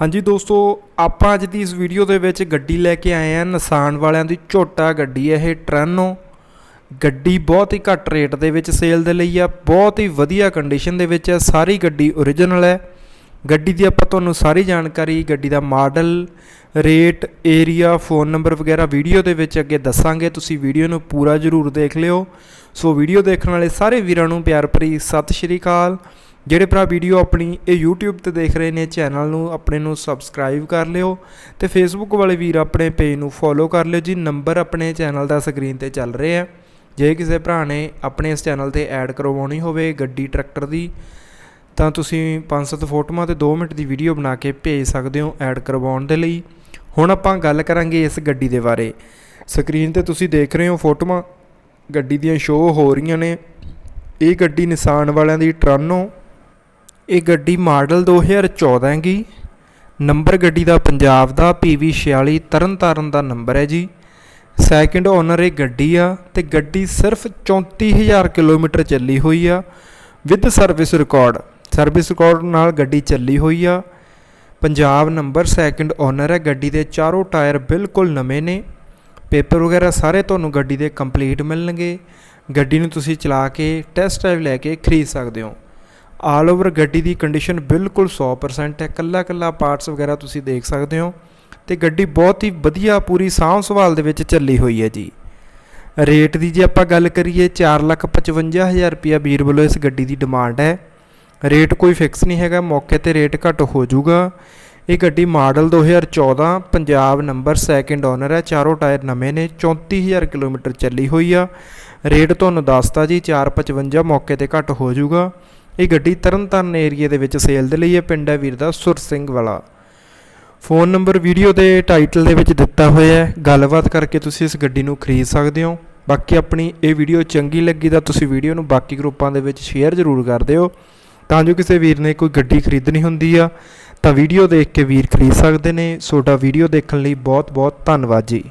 ਹਾਂਜੀ ਦੋਸਤੋ, ਆਪਾਂ ਅੱਜ ਦੀ ਇਸ ਵੀਡੀਓ ਦੇ ਵਿੱਚ ਗੱਡੀ ਲੈ ਕੇ ਆਏ ਆ ਨਿਸਾਨ ਵਾਲਿਆਂ ਦੀ ਝੋਟਾ ਗੱਡੀ ਹੈ ਇਹ ਟ੍ਰੈਨੋ ਗੱਡੀ ਬਹੁਤ ਹੀ ਘੱਟ ਰੇਟ ਦੇ ਵਿੱਚ ਸੇਲ ਦੇ ਲਈ ਆ, ਬਹੁਤ ਹੀ ਵਧੀਆ ਕੰਡੀਸ਼ਨ ਦੇ ਵਿੱਚ ਹੈ ਸਾਰੀ ਗੱਡੀ ਓਰੀਜਨਲ ਹੈ। ਗੱਡੀ ਦੀ ਆਪਾਂ ਤੁਹਾਨੂੰ ਸਾਰੀ ਜਾਣਕਾਰੀ, ਗੱਡੀ ਦਾ model, rate, area, phone number ਵਗੈਰਾ ਵੀਡੀਓ ਦੇ ਵਿੱਚ ਅੱਗੇ ਦੱਸਾਂਗੇ। ਤੁਸੀਂ ਵੀਡੀਓ ਨੂੰ ਪੂਰਾ ਜ਼ਰੂਰ ਦੇਖ ਲਿਓ। ਸੋ ਵੀਡੀਓ ਦੇਖਣ ਵਾਲੇ ਸਾਰੇ ਵੀਰਾਂ ਨੂੰ ਪਿਆਰ ਭਰੀ ਸਤਿ ਸ਼੍ਰੀ ਅਕਾਲ। ਜਿਹੜੇ ਭਰਾ ਵੀਡੀਓ ਆਪਣੀ ਇਹ YouTube ਤੇ ਦੇਖ ਰਹੇ ਨੇ, ਚੈਨਲ ਨੂੰ, ਆਪਣੇ ਨੂੰ ਸਬਸਕ੍ਰਾਈਬ ਕਰ ਲਿਓ ਤੇ Facebook ਵਾਲੇ ਵੀਰ ਆਪਣੇ ਪੇਜ ਨੂੰ ਫੋਲੋ ਕਰ ਲਿਓ। ਜੀ, ਨੰਬਰ ਆਪਣੇ ਚੈਨਲ ਦਾ ਸਕਰੀਨ ਤੇ ਚੱਲ ਰਿਹਾ ਹੈ ਜੇ ਕਿਸੇ ਭਰਾ ਨੇ ਆਪਣੇ ਇਸ ਚੈਨਲ ਤੇ ਐਡ ਕਰਵਾਉਣੀ ਹੋਵੇ ਗੱਡੀ ਟਰੈਕਟਰ ਦੀ ਤਾਂ ਤੁਸੀਂ 5-7 ਫੋਟੋਆਂ ਤੇ 2 ਮਿੰਟ ਦੀ ਵੀਡੀਓ ਬਣਾ ਕੇ ਭੇਜ ਸਕਦੇ ਹੋ ਐਡ ਕਰਵਾਉਣ ਦੇ ਲਈ। ਹੁਣ ਆਪਾਂ ਗੱਲ ਕਰਾਂਗੇ ਇਸ ਗੱਡੀ ਦੇ ਬਾਰੇ। ਸਕਰੀਨ ਤੇ ਤੁਸੀਂ ਦੇਖ ਰਹੇ ਹੋ ਫੋਟੋਆਂ। ਗੱਡੀ ਦੀਆਂ ਸ਼ੋਅ ਹੋ ਰਹੀਆਂ ਨੇ। ਇਹ ਗੱਡੀ ਨਿਸਾਨ ਵਾਲਿਆਂ ਦੀ ਟਰਾਨੋ ਇਹ ਗੱਡੀ ਮਾਡਲ 2014 ਹੈਗੀ ਨੰਬਰ ਗੱਡੀ ਦਾ ਪੰਜਾਬ ਦਾ PV46 ਤਰਨਤਾਰਨ ਦਾ ਨੰਬਰ ਹੈ ਜੀ। ਸੈਕਿੰਡ ਓਨਰ ਇਹ ਗੱਡੀ ਆ ਤੇ ਗੱਡੀ ਸਿਰਫ 34000 ਕਿਲੋਮੀਟਰ ਚੱਲੀ ਹੋਈ ਆ। With service record service record ਨਾਲ ਗੱਡੀ ਚੱਲੀ ਹੋਈ ਆ। ਪੰਜਾਬ ਨੰਬਰ ਸੈਕਿੰਡ ਓਨਰ ਹੈ। ਗੱਡੀ ਦੇ ਚਾਰੋਂ ਟਾਇਰ ਬਿਲਕੁਲ ਨਵੇਂ ਨੇ। ਪੇਪਰ ਵਗੈਰਾ ਸਾਰੇ ਤੁਹਾਨੂੰ ਗੱਡੀ ਦੇ ਕੰਪਲੀਟ ਮਿਲਣਗੇ। ਗੱਡੀ ਨੂੰ ਤੁਸੀਂ ਚਲਾ ਕੇ ਟੈਸਟ ਡਰਾਈਵ ਲੈ ਕੇ ਖਰੀਦ ਸਕਦੇ ਹੋ। ਆਲ ਓਵਰ ਗੱਡੀ ਦੀ ਕੰਡੀਸ਼ਨ ਬਿਲਕੁਲ 100% ਹੈ। ਕੱਲਾ ਕੱਲਾ ਪਾਰਟਸ ਵਗੈਰਾ ਤੁਸੀਂ ਦੇਖ ਸਕਦੇ ਹੋ। ਤੇ ਗੱਡੀ ਬਹੁਤ ਹੀ ਵਧੀਆ, ਪੂਰੀ ਸਾਂਭ ਸੰਭਾਲ ਦੇ ਵਿੱਚ ਚੱਲੀ ਹੋਈ ਹੈ ਜੀ। ਰੇਟ ਦੀ ਜੇ ਆਪਾਂ ਗੱਲ ਕਰੀਏ 455000 ਰੁਪਿਆ ਵੀਰ ਵੱਲੋਂ ਇਸ ਗੱਡੀ ਦੀ ਡਿਮਾਂਡ ਹੈ। ਰੇਟ ਕੋਈ ਫਿਕਸ ਨਹੀਂ ਹੈਗਾ, ਮੌਕੇ ਤੇ ਰੇਟ ਘੱਟ ਹੋ ਜਾਊਗਾ। ਇਹ ਗੱਡੀ model 2014 Punjab number second owner ਹੈ, ਚਾਰੋਂ ਟਾਇਰ ਨਵੇਂ ਨੇ 34000 ਕਿਲੋਮੀਟਰ ਚੱਲੀ ਹੋਈ ਆ। ਰੇਟ ਤੁਹਾਨੂੰ ਦੱਸਤਾ ਜੀ 455 ਮੌਕੇ ਤੇ ਘੱਟ ਹੋ ਜਾਊਗਾ। ਇਹ ਗੱਡੀ ਤਰਨਤਾਰਨ ਏਰੀਆ ਦੇ ਵਿੱਚ ਸੇਲ ਦੇ ਲਈ ਹੈ, ਪਿੰਡ ਹੈ ਵੀਰ ਦਾ, Sur Singh Wala. Phone number video ਦੇ ਟਾਈਟਲ ਦੇ ਵਿੱਚ ਦਿੱਤਾ ਹੋਇਆ ਹੈ। ਗੱਲਬਾਤ ਕਰਕੇ ਤੁਸੀਂ ਇਸ ਗੱਡੀ ਨੂੰ ਖਰੀਦ ਸਕਦੇ ਹੋ। ਬਾਕੀ ਆਪਣੀ ਇਹ ਵੀਡੀਓ ਚੰਗੀ ਲੱਗੀ ਤਾਂ ਤੁਸੀਂ ਵੀਡੀਓ ਨੂੰ ਬਾਕੀ ਗਰੁੱਪਾਂ ਦੇ ਵਿੱਚ ਸ਼ੇਅਰ ਜ਼ਰੂਰ ਕਰ ਦਿਓ। ਤਾਂ ਜੋ ਕਿਸੇ ਵੀਰ ਨੇ ਕੋਈ ਗੱਡੀ ਖਰੀਦਣੀ ਹੁੰਦੀ ਆ, ਤਾਂ ਵੀਡੀਓ ਦੇਖ ਕੇ ਵੀਰ ਖਰੀਦ ਸਕਦੇ ਨੇ। ਤੁਹਾਡਾ ਵੀਡੀਓ ਦੇਖਣ ਲਈ ਬਹੁਤ ਬਹੁਤ ਧੰਨਵਾਦ ਜੀ।